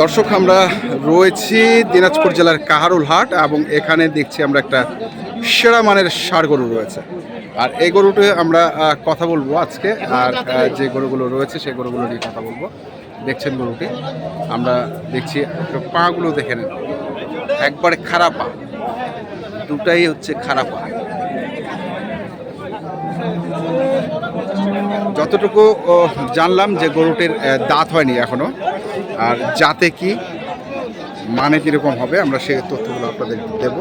দর্শক, আমরা রয়েছি দিনাজপুর জেলার কাহারুল হাট এবং এখানে দেখছি আমরা একটা সেরা মানের ষাড় গরু রয়েছে। আর এই গরুটি আমরা কথা বলব আজকে। আর যে গরুগুলো রয়েছে সেই গরুগুলো নিয়ে কথা বলব। দেখছেন গরুটি? আমরা দেখছি পাগুলো দেখে নেন। একবারে খারাপ পা। দুটাই হচ্ছে খারাপ পা। যতটুকু জানলাম যে গরুটির দাঁত হয়নি এখনও। আর যাতে কি মানে কীরকম হবে আমরা সেই তথ্যগুলো আপনাদের দেব।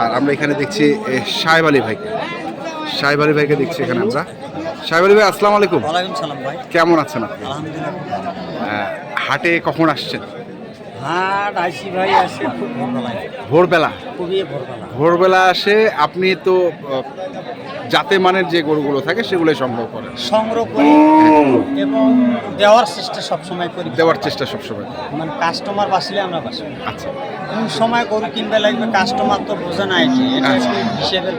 আর আমরা এখানে দেখছি সাহেব আলী ভাইকে। সাহেব আলী ভাইকে দেখছি এখানে আমরা। সাহেব আলী ভাই আসসালামু আলাইকুম। সালাম ভাই। কেমন আছেন আপনি? হাটে কখন আসছেন? হাট আইসি ভাই আসে খুব ভোরবেলা? খুবই ভোরবেলা। ভোরবেলা আসে আপনি তো জাতে মানের যে গরুগুলো থাকে সেগুলোই সংগ্রহ করে। সংগ্রহ করি এবং দেওয়ার চেষ্টা সবসময় করি। দেওয়ার চেষ্টা সবসময়। মানে কাস্টমার বাসলে আমরা বাসি। আচ্ছা। কোন সময় গরু কিনবে লাগবে কাস্টমার তো বোঝে না এটি এটা আচ্ছা।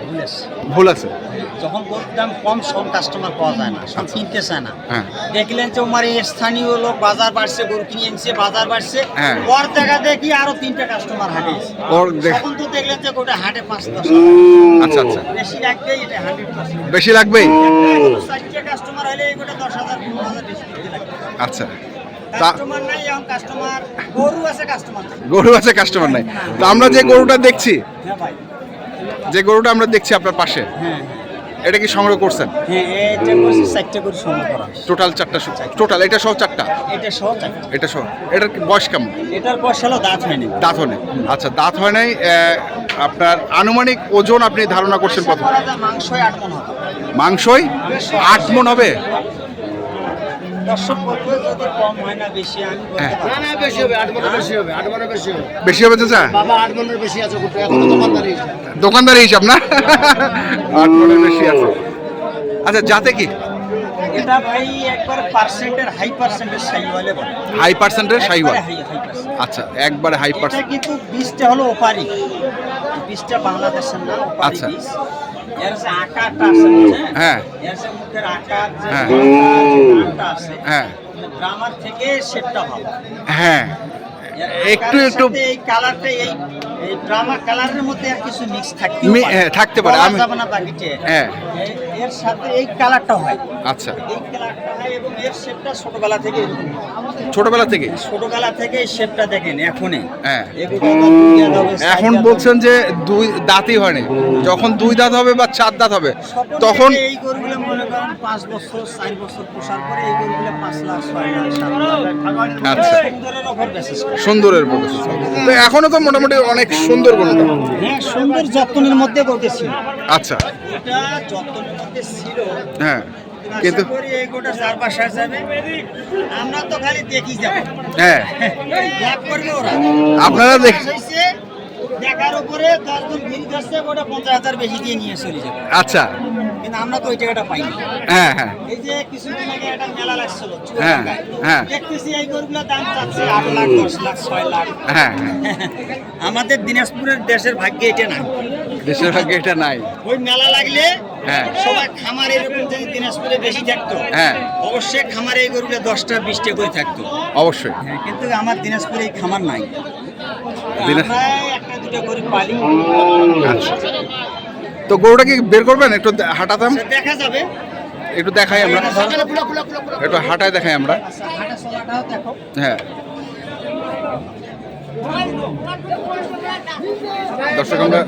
ভুল আছে। ভুল আছে। যখন গরুর দাম কম সব কাস্টমার পাওয়া যায় না সব কিনতে চায় না। হ্যাঁ। দেখলেন যে আমার স্থানীয় লোক বাজার বাড়ছে গরু কিনে এনেছে বাজার বাড়ছে। হ্যাঁ। ওর জায়গা দেখি আরও তিনটা কাস্টমার হাটে। তখন তো দেখলেন যে গোটা হাটে পাঁচ দশ আচ্ছা আচ্ছা। বেশি রাখবেই এটা হান্ড্রেড বেশি চারটে কাস্টমার হলে গোটা দশ হাজার পনেরো হাজার বেশি লাগবে। আচ্ছা। গরু আছে কাস্টমার নাই। তো আমরা যে গরুটা দেখছি হ্যাঁ যে গরুটা আমরা দেখছি আপনার পাশে হ্যাঁ। এটা কি সংগ্রহ করছেন? হ্যাঁ এইটা করছি চারটে। টোটাল চারটা টোটাল এটা সহ চারটা? এটা সহ এটা সহ এটার বয়স কেমন? এটার পয়সা হলো দাঁত হয়নি। দাঁত হয় নাই। আচ্ছা দাঁত হয় নাই আপনার আনুমানিক ওজন আপনি ধারণা করছেন কত? মাংসই আট মন হবে। মাংসই আট মন হবে। দর্শক বলবে যদি কম হয় না বেশি আমি বলতে। পারব না। না বেশি হবে আট মনের বেশি হবে আট মনের বেশি হবে। বেশি হবে চাচা বাবা আট মনের বেশি আছে এখন দোকানদারি দোকানদারি হিসাব না আট মনের বেশি আছে। আচ্ছা যাতে কি? এটা ভাই একবার পার্সেন্টের হাই পার্সেন্টের সাই বলে। হাই পার্সেন্টের হাই আচ্ছা একবারে হাই পার্সেন্ট কিন্তু বীজটা হলো ওপারি। বীজটা বাংলাদেশের না আচ্ছা। হ্যাঁ? হ্যাঁ। আছে হ্যাঁ। গ্রামার থেকে সেটটা ভালো। হ্যাঁ। একটু একটু এই কালারটা এই এই ড্রামা কালারের মধ্যে আর কিছু মিক্স থাকতে হ্যাঁ, থাকতে পারে। আমি- হ্যাঁ। এর সাথে এই কালারটা হয়। আচ্ছা। এই কালারটা হয় এবং এর শেপটা ছোটবেলা থেকে ছোটবেলা থেকে ছোটবেলা থেকে এই শেপটা দেখেন এখনই। হ্যাঁ। এখন বলছেন যে দুই দাঁতই হয়নি। যখন দুই দাঁত হবে বা চার দাঁত হবে। তখন এই গরুগুলো মনে করেন পাঁচ বছর চার বছর পোষার পরে এই গরুগুলো পাঁচ লাখ ছয় লাখ সাত লাখ। আচ্ছা। সুন্দরের তো এখনও তো মোটামুটি অনেক সুন্দর গরুটা। হ্যাঁ সুন্দর যত্নের মধ্যে করতেছিল আচ্ছা। হ্যাঁ। কিন্তু হ্যাঁ আপনারা দেখ দেখার উপরে ভিড় ওটা পঞ্চাশ হাজার বেশি দিয়ে নিয়ে চলে যাবে। আচ্ছা। কিন্তু আমরা তো ওই টাকাটা পাই হ্যাঁ হ্যাঁ। এই যে কিছুদিন আগে একটা মেলা লাগছিল হ্যাঁ, হ্যাঁ। দেখতেছি এই গরুগুলোর দাম চাচ্ছে আট লাখ দশ লাখ ছয় লাখ। হ্যাঁ। আমাদের দিনাজপুরের দেশের ভাগ্যে এটা না। দেশের ভাগ্যে এটা নাই। ওই মেলা লাগলে হ্যাঁ। সবাই খামার এরকম যদি দিনাজপুরে বেশি থাকতো হ্যাঁ। অবশ্যই খামারে এই গরুগুলো দশটা বিশটা করে থাকতো। অবশ্যই। হ্যাঁ, কিন্তু আমার দিনাজপুরে এই খামার নাই। একটা দুটো করে পালি। আচ্ছা। তো গরুটা কি বের করবেন? একটু হাঁটাতাম? দেখা যাবে। একটু দেখাই আমরা। একটু হাঁটায় দেখাই আমরা। আচ্ছা, হ্যাঁ। দর্শক আমরা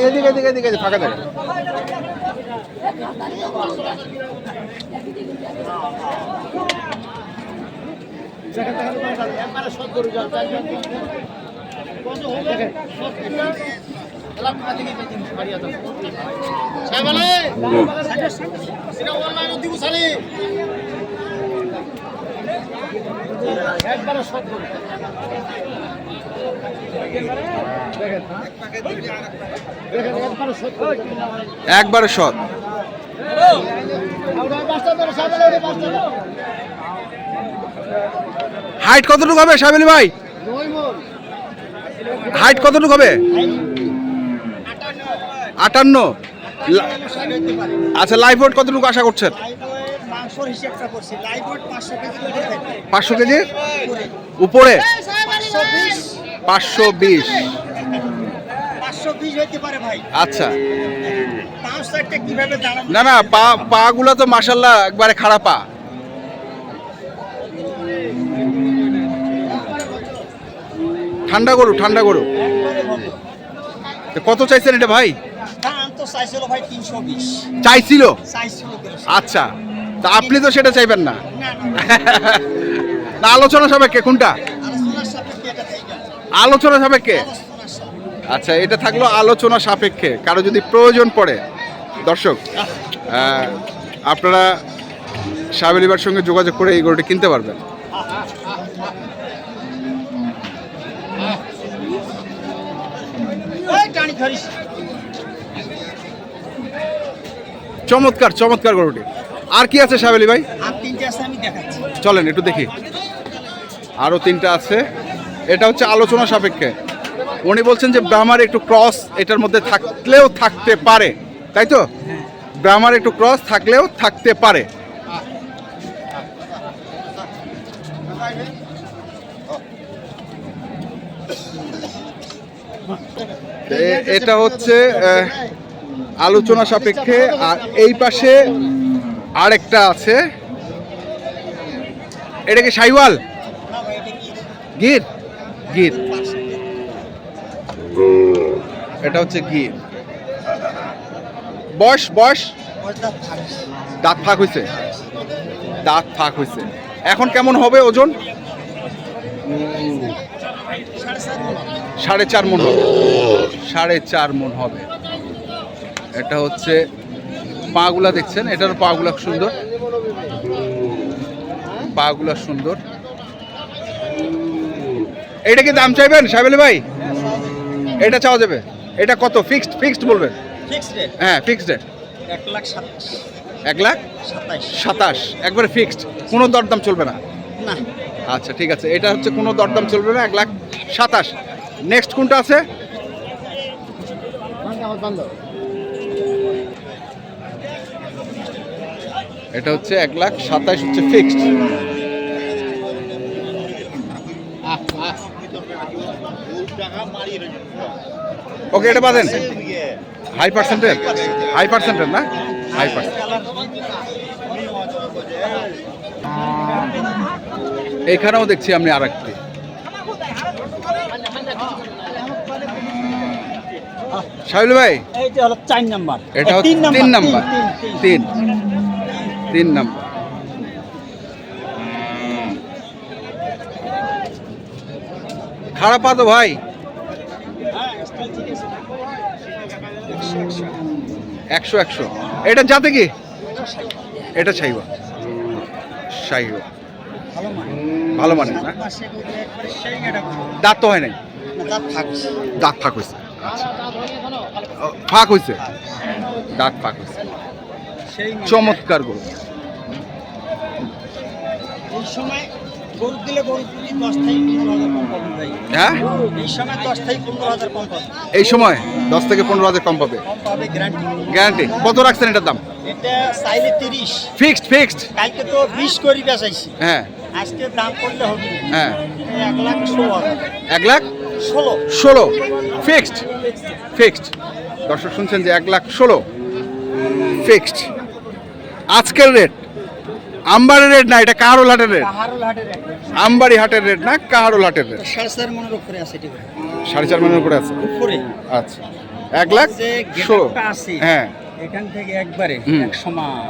এদিকে এদিকে এদিকে ফাঁকা যাও চার জন কত হবে সব এটা এলাক কাছে গিয়ে দিন বাড়ি আছে সাহেব আলে এটা অনলাইনে দিব সালি একবারে সৎ ধরো হাইট কতটুকু হবে সাবেলি ভাই? হাইট কতটুকু হবে? আটান্ন। আচ্ছা লাইফ কতটুকু আশা করছেন? পাঁচশো কেজি উপরে? পাঁচশো বিশ। আচ্ছা। পাঁচ চারটে কীভাবে দাঁড়ানো না না পা পা গুলো তো মাসাল্লাহ একবারে খারাপ পা। ঠান্ডা গরু ঠান্ডা গরু। কত চাইছেন এটা ভাই? চাইছিল আচ্ছা। তা আপনি তো সেটা চাইবেন না। আলোচনা সাপেক্ষে কোনটা? আলোচনা সাপেক্ষে? আচ্ছা এটা থাকল আলোচনা সাপেক্ষে। কারও যদি প্রয়োজন পড়ে, দর্শক আপনারা সাবেলিবার সঙ্গে যোগাযোগ করে এই গরুটি কিনতে পারবেন। চমৎকার চমৎকার গরুটি। আর কি আছে সাবেলি ভাই? চলেন একটু দেখি। আরও তিনটা আছে। এটা হচ্ছে আলোচনা সাপেক্ষে। উনি বলছেন যে ব্রাহ্মার একটু ক্রস এটার মধ্যে থাকলেও থাকতে পারে। তাই তো? ব্রাহ্মার একটু ক্রস থাকলেও থাকতে পারে। এটা হচ্ছে আলোচনা সাপেক্ষে আর এই পাশে আরেকটা আছে। এটা কি সাইওয়াল? গির? গির। এটা হচ্ছে গির। বয়স বয়স? দাঁত ফাঁক হয়েছে দাঁত ফাঁক হয়েছে এখন কেমন হবে ওজন। সাড়ে চার মন হবে। সাড়ে চার মন হবে। এটা হচ্ছে পাগুলা দেখছেন? এটার পাগুলা সুন্দর। পাগুলা সুন্দর। এটা কি দাম চাইবেন সাহেব ভাই? এটা চাওয়া যাবে। এটা কত? ফিক্সড ফিক্সড বলবেন? ফিক্সড হ্যাঁ ফিক্সড এক লাখ সাতাশ। এক লাখ সাতাশ। একবারে ফিক্সড। কোনো দরদাম চলবে না? না। আচ্ছা ঠিক আছে। এটা হচ্ছে কোনো দরদাম চলবে না। এক লাখ সাতাশ। নেক্সট কোনটা আছে? এটা হচ্ছে এক লাখ সাতাশ হচ্ছে ফিক্সড ওকে এটা বাদেন। হাই পার্সেন্টেজ হাই পার্সেন্টেজ না? হাই পার্সেন্ট এখানেও দেখছি আমি আর একটি সাহিল ভাই এইটা হলো চার নাম্বার। এটা হচ্ছে তিন নাম্বার। তিন। তিন নাম্বার। খারাপ তো ভাই? একশো একশো। এটা যাতে কি? এটা চাইবা চাইবা ভালো মানে। দাঁত তো হয় নাই? দাঁত ফাঁক হয়েছে ও, ফাঁক হয়েছে দাঁত ফাঁক হয়েছে। চমৎকার গরু। এই সময় গরু দিলে গরু প্রতি দশ থেকে পনেরো হাজার কম পাবে হ্যাঁ? এই সময় দশ থেকে পনেরো হাজার কম পাবে। গ্যারান্টি কত রাখছেন এটার দাম? ফিক্সড ফিক্সড কালকে তো বিশ করে বেচাইছি। হ্যাঁ। আজকে দাম করলে হবে। হ্যাঁ। এক লাখ ষোলো এক লাখ? ষোলো। ষোলো। ফিক্সড ফিক্সড দর্শক শুনছেন যে এক লাখ ষোলো। ফিক্সড আজকের রেট আম্বারের রেট না এটা কাহারোল হাটের রেট আমবাড়ি হাটের রেট না কাহারোল হাটের রেট সাড়ে চার মনের উপরে আছে সাড়ে চার মানের উপরে আছে? উপরে। আচ্ছা। এক লাখ ষোলো। হ্যাঁ। এখান থেকে একবারে এক সমান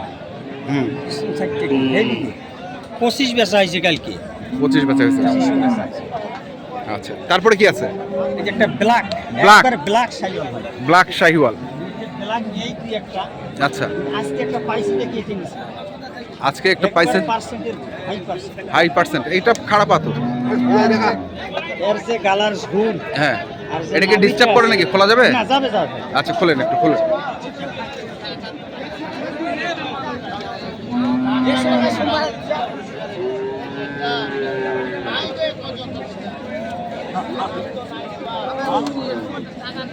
পঁচিশ বেচা হয়েছে কালকে। পঁচিশ বেচা হয়েছে। আচ্ছা। তারপরে কি আছে? একটা ব্ল্যাক ব্ল্যাক সাইকেল হয়। ব্ল্যাক শাহিওয়াল। নেই দুই একটা আচ্ছা আজকে একটা পাইসে দেখি এটা আজকে একটা পাইছেন হাই পার্সেন্ট এইটা খারাপ আতো এর যে গালার ঝুল হ্যাঁ এটাকে ডিস্টার্ব করে নাকি খোলা যাবে না যাবে যাবে আচ্ছা খোলেন একটু খোলেন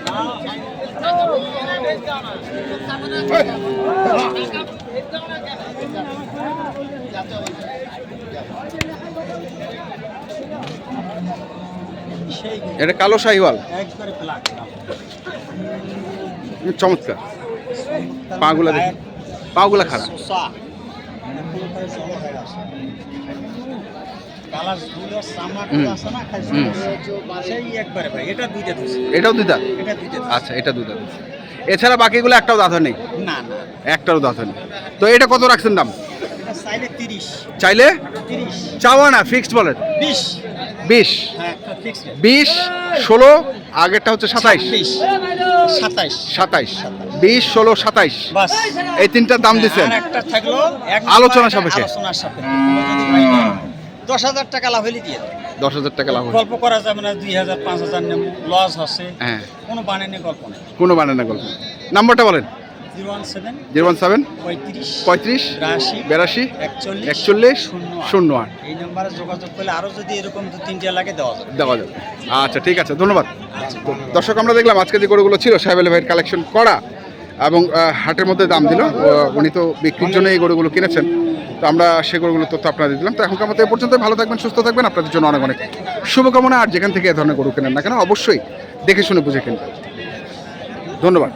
না এটা কালো শাহিওয়াল চমৎকার। পাগুলা দেখি পাগুলা খারাপ। এটাও দুই দাঁত আচ্ছা এটা দুই দাঁত এছাড়া বাকিগুলো একটাও দাঁত নেই না না। একটাও দাঁত নেই তো এটা কত রাখছেন দাম? চাইলে চাওয়া না ফিক্সড বলেন। বিশ। বিশ। হ্যাঁ বিশ ষোলো আগেরটা হচ্ছে সাতাইশ। সাতাইশ। বিশ ষোলো সাতাইশ। এই তিনটার দাম দিচ্ছেন আলোচনা সাপেক্ষে। দশ হাজার টাকা লাভ হলে দেয়। দশ হাজার টাকা লাভ গল্প করা যাবে না দুই হাজার পাঁচ হাজার লস হচ্ছে। হ্যাঁ। কোনো বানানি গল্প নেই। কোনো মানে না গল্প নাম্বারটা বলেন। Zero one seven. পঁয়ত্রিশ। বিরাশি। একচল্লিশ। শূন্য আট। এই নাম্বারে যোগাযোগ করলে আরও যদি এরকম দু তিনটে লাগে দেওয়া যাবে। দেওয়া যাবে। আচ্ছা ঠিক আছে। ধন্যবাদ। আচ্ছা। দর্শক আমরা দেখলাম আজকে যে গরুগুলো ছিল সাহেব ভাইয়ের কালেকশন করা। এবং হাটের মধ্যে দাম দিল। উনি তো বিক্রির জন্য এই গরুগুলো কিনেছেন। তো আমরা সে গরুগুলোর তথ্য আপনাদের দিলাম। তো এখনকার মতো এ পর্যন্ত ভালো থাকবেন, সুস্থ থাকবেন। আপনাদের জন্য অনেক অনেক শুভকামনা। আর যেখান থেকে এ ধরনের গরু কেনেন না কেন, অবশ্যই দেখে শুনে বুঝে কিনবেন। ধন্যবাদ।